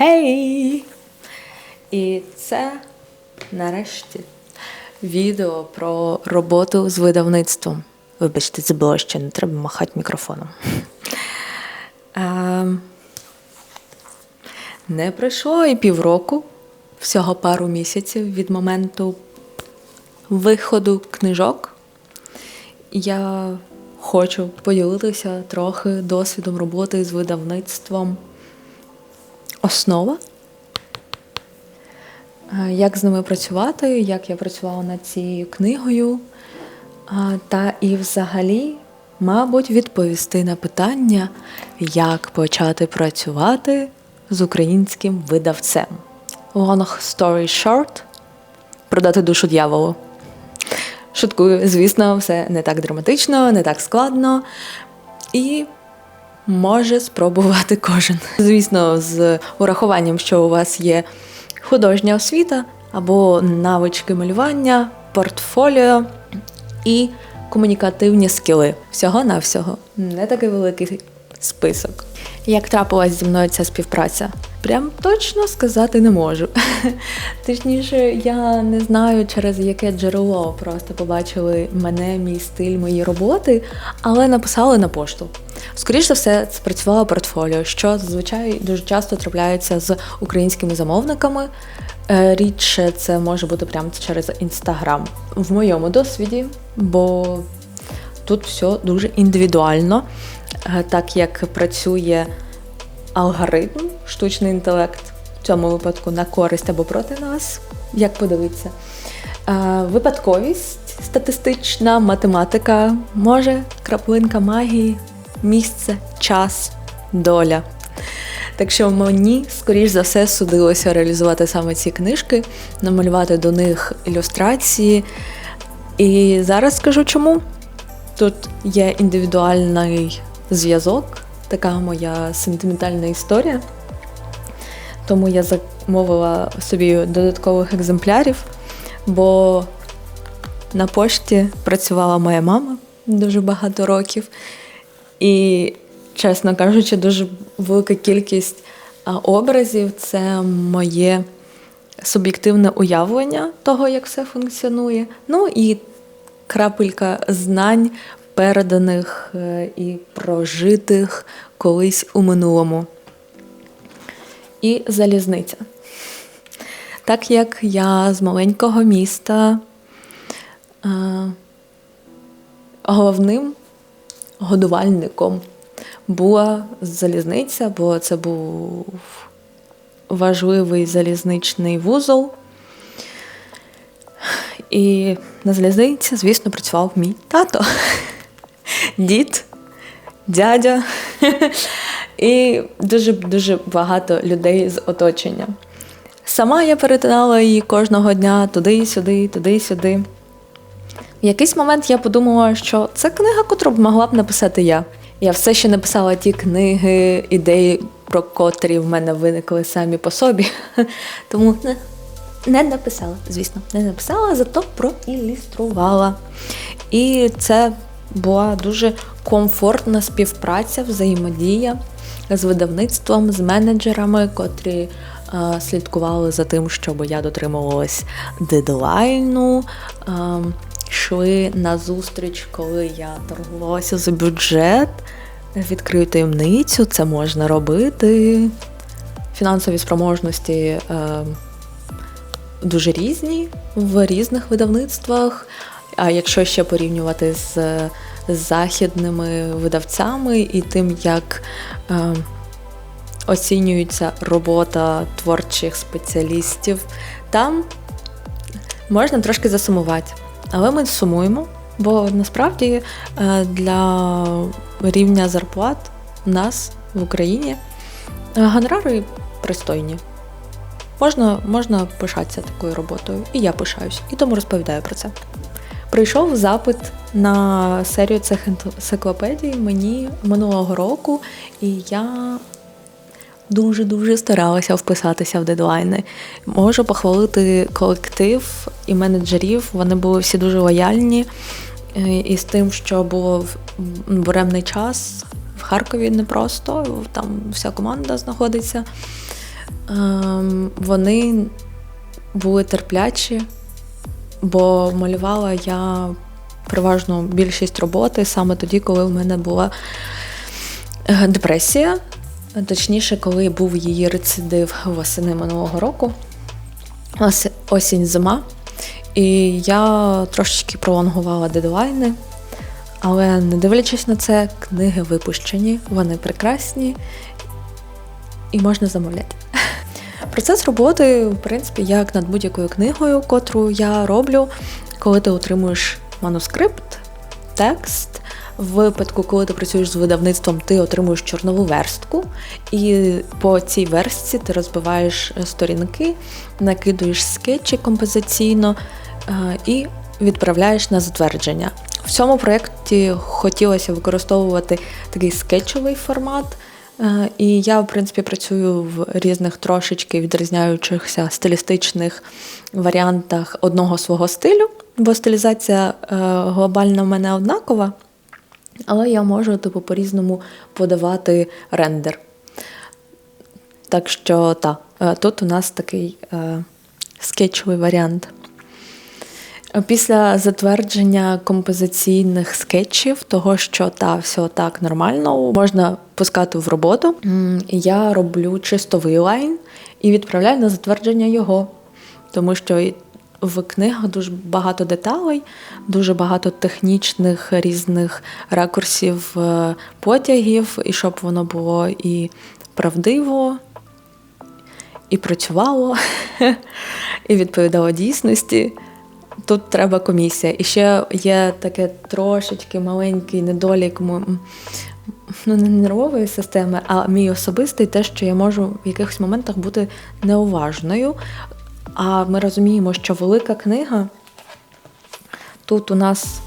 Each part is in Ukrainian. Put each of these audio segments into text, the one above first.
Гей! І це нарешті відео про роботу з видавництвом. Вибачте, це було ще не треба махати мікрофоном. Ем, Не пройшло і півроку, всього пару місяців від моменту виходу книжок. Я хочу поділитися трохи досвідом роботи з видавництвом Основа. Е, Як з ними працювати, як я працювала над цією книгою, та і взагалі, мабуть, відповісти на питання, як почати працювати з українським видавцем. Long story short продати душу дьяволу. Шуткую, звісно, все не так драматично, не так складно. І може спробувати кожен. Звісно, з урахуванням, що у вас є художня освіта або навички малювання, портфоліо і комунікативні скіли. Всього-навсього. Не такий великий список. Як трапилась зі мною ця співпраця? Прям точно сказати не можу. Точніше, я не знаю, через яке джерело просто побачили мене, мій стиль, мої роботи, але написали на пошту. Скоріше за все, це працювало портфоліо, що зазвичай дуже часто трапляється з українськими замовниками. Е, Рідше це може бути прямо через інстаграм. В моєму досвіді, бо тут все дуже індивідуально, Е, так як працює алгоритм, штучний інтелект, в цьому випадку на користь або проти нас, як подивитися. Е, Випадковість статистична, математика, може, краплинка магії, місце, час, доля. Так що мені, скоріш за все, судилося реалізувати саме ці книжки, намалювати до них ілюстрації. І зараз скажу чому. Тут є індивідуальний зв'язок, така моя сентиментальна історія. Тому я замовила собі додаткових екземплярів, бо на пошті працювала моя мама дуже багато років. І, чесно кажучи, дуже велика кількість образів це моє суб'єктивне уявлення того, як все функціонує. Ну і крапелька знань, переданих е, і прожитих колись у минулому. І залізниця. Так як я з маленького міста е, головним годувальником була залізниця, бо це був важливий залізничний вузол. І на залізниці, звісно, працював мій тато, дід, дядя і дуже-дуже багато людей з оточення. Сама я перетинала її кожного дня туди-сюди, туди-сюди. В якийсь момент я подумала, що це книга, котру б могла б написати я. Я все ще написала ті книги, ідеї, про котрі в мене виникли самі по собі. Тому не, не написала, звісно, не написала, зато проілюструвала. І це була дуже комфортна співпраця, взаємодія з видавництвом, з менеджерами, котрі слідкували за тим, щоб я дотримувалась дедлайну. Йшли на зустріч, коли я торгувалася за бюджет. Відкрию таємницю, це можна робити. Фінансові спроможності е, дуже різні в різних видавництвах. А якщо ще порівнювати з західними видавцями і тим, як е, оцінюється робота творчих спеціалістів, там можна трошки засумувати. Але ми сумуємо, бо насправді е, для рівня зарплат у нас в Україні е, гонорари пристойні. Можна, можна пишатися такою роботою, і я пишаюсь, і тому розповідаю про це. Прийшов запит на серію цих енциклопедій мені минулого року, і я дуже-дуже старалася вписатися в дедлайни. Можу похвалити колектив і менеджерів. Вони були всі дуже лояльні. Е, І з тим, що було буремний час в Харкові непросто, там вся команда знаходиться. Ем, Вони були терплячі, бо малювала я переважно більшість роботи саме тоді, коли в мене була е, депресія, точніше, коли був її рецидив восени минулого року, осінь зима. І я трошечки пролонгувала дедлайни, але не дивлячись на це, книги випущені, вони прекрасні і можна замовляти. Процес роботи, в принципі, як над будь-якою книгою, котру я роблю, коли ти отримуєш манускрипт, текст. В випадку, коли ти працюєш з видавництвом, ти отримуєш чорнову верстку, і по цій верстці ти розбиваєш е, сторінки, накидуєш скетчі композиційно е, і відправляєш на затвердження. В цьому проєкті хотілося використовувати такий скетчовий формат. Е, І я, в принципі, працюю в різних трошечки відрізняючихся стилістичних варіантах одного свого стилю, бо стилізація глобально в мене однакова, але я можу типу, по-різному подавати рендер. Так що так, е, тут у нас такий е, скетчовий варіант. Після затвердження композиційних скетчів, того, що та все так нормально, можна пускати в роботу. Я роблю чистовий лайн і відправляю на затвердження його, тому що в книгах дуже багато деталей, дуже багато технічних різних ракурсів, е, потягів, і щоб воно було і правдиво, і працювало, і відповідало дійсності. Тут треба комісія. І ще є таке трошечки маленький недолік ну, не нервової системи, а мій особистий те, що я можу в якихось моментах бути неуважною. А ми розуміємо, що велика книга тут у нас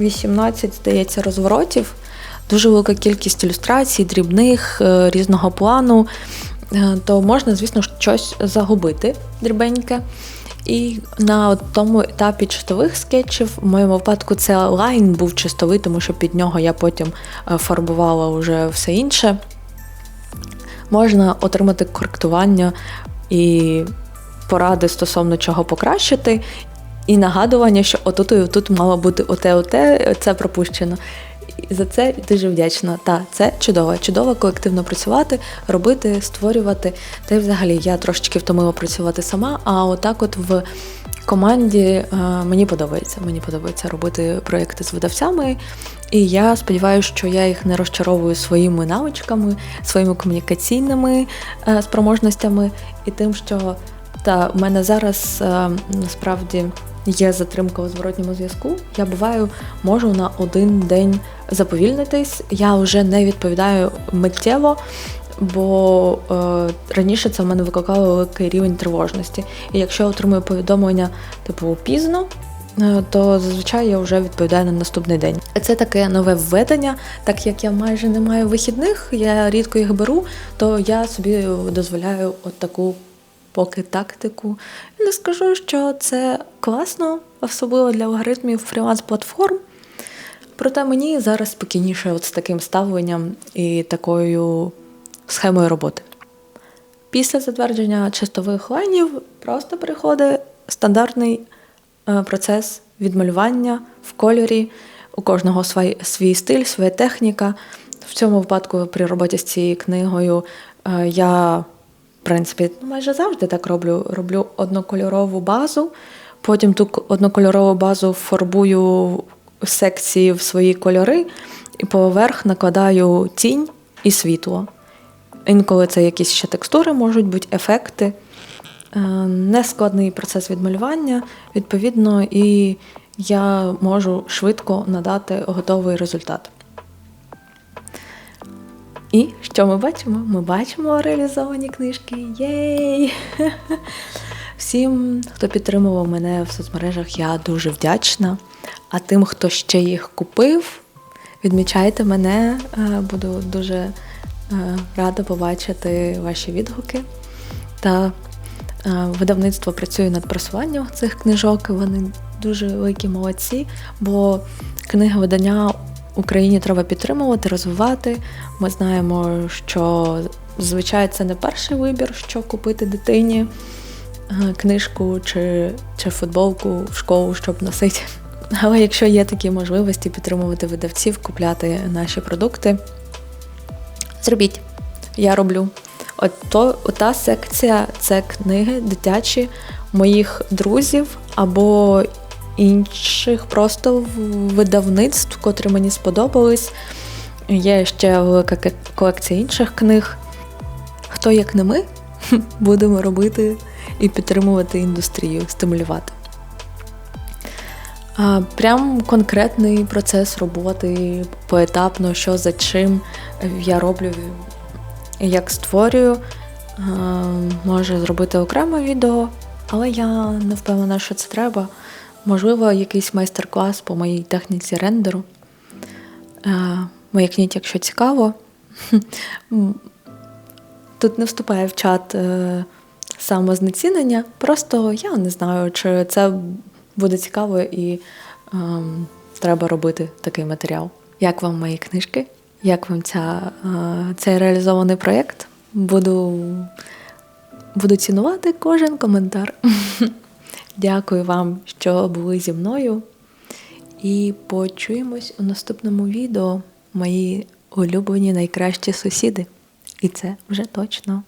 18, здається, розворотів, дуже велика кількість ілюстрацій, дрібних, е, різного плану, е, то можна, звісно, щось загубити дрібеньке. І на тому етапі чистових скетчів, в моєму випадку, це лайн був чистовий, тому що під нього я потім е, фарбувала вже все інше. Можна отримати коректування і поради стосовно чого покращити, і нагадування, що отут і отут мало бути оте, оте, це пропущено. За це дуже вдячна. Та це чудово, чудово колективно працювати, робити, створювати. Та й взагалі я трошечки втомила працювати сама. А отак, от в команді е, мені подобається. Мені подобається робити проекти з видавцями. І я сподіваюся, що я їх не розчаровую своїми навичками, своїми комунікаційними е, спроможностями і тим, що та в мене зараз е, насправді є затримка у зворотньому зв'язку. Я буваю, можу на один день заповільнитись. Я вже не відповідаю миттєво, бо е, раніше це в мене викликало великий рівень тривожності. І якщо я отримую повідомлення, типу, пізно. е, То зазвичай я вже відповідаю на наступний день. Це таке нове введення, так як я майже не маю вихідних, я рідко їх беру, то я собі дозволяю от таку поки тактику. Не скажу, що це класно, особливо для алгоритмів фріланс-платформ. Проте мені зараз спокійніше от з таким ставленням і такою схемою роботи. Після затвердження чистових лайнів просто приходить стандартний е, процес відмалювання в кольорі. У кожного свій, свій стиль, своя техніка. В цьому випадку при роботі з цією книгою е, я, принципі, ну, майже завжди так роблю. Роблю однокольорову базу, потім ту однокольорову базу фарбую секції в свої кольори і поверх накладаю тінь і світло. Інколи це якісь ще текстури можуть бути, ефекти. Е, Нескладний процес відмалювання, відповідно, і я можу швидко надати готовий результат. І що ми бачимо? Ми бачимо реалізовані книжки. Єй! Всім, хто підтримував мене в соцмережах, я дуже вдячна. А тим, хто ще їх купив, відмічайте мене. Е, Буду дуже е, рада побачити ваші відгуки. Та е, видавництво працює над просуванням цих книжок. Вони дуже великі молодці, бо книги видання Україні треба підтримувати, розвивати. Ми знаємо, що Зазвичай це не перший вибір, що купити дитині е, книжку чи, чи футболку в школу, щоб носити. Але якщо є такі можливості підтримувати видавців, купляти наші продукти, зробіть. Я роблю. От то, ота секція це книги дитячі моїх друзів або інших просто видавництв, котрі мені сподобались. Є ще велика колекція інших книг. Хто як не ми, будемо робити і підтримувати індустрію, стимулювати. Прям конкретний процес роботи поетапно, що за чим я роблю, як створюю. Можу зробити окреме відео, але я не впевнена, що це треба. Можливо, якийсь майстер-клас по моїй техніці рендеру. А, Маякніть, якщо цікаво. Тут не вступає в чат е, самознецінення. Просто я не знаю, чи це буде цікаво і ем, треба робити такий матеріал. Як вам мої книжки? Як вам ця, е, цей реалізований проєкт? Буду, буду цінувати кожен коментар. Дякую вам, що були зі мною. І почуємось у наступному відео. Мої улюблені найкращі сусіди. І це вже точно.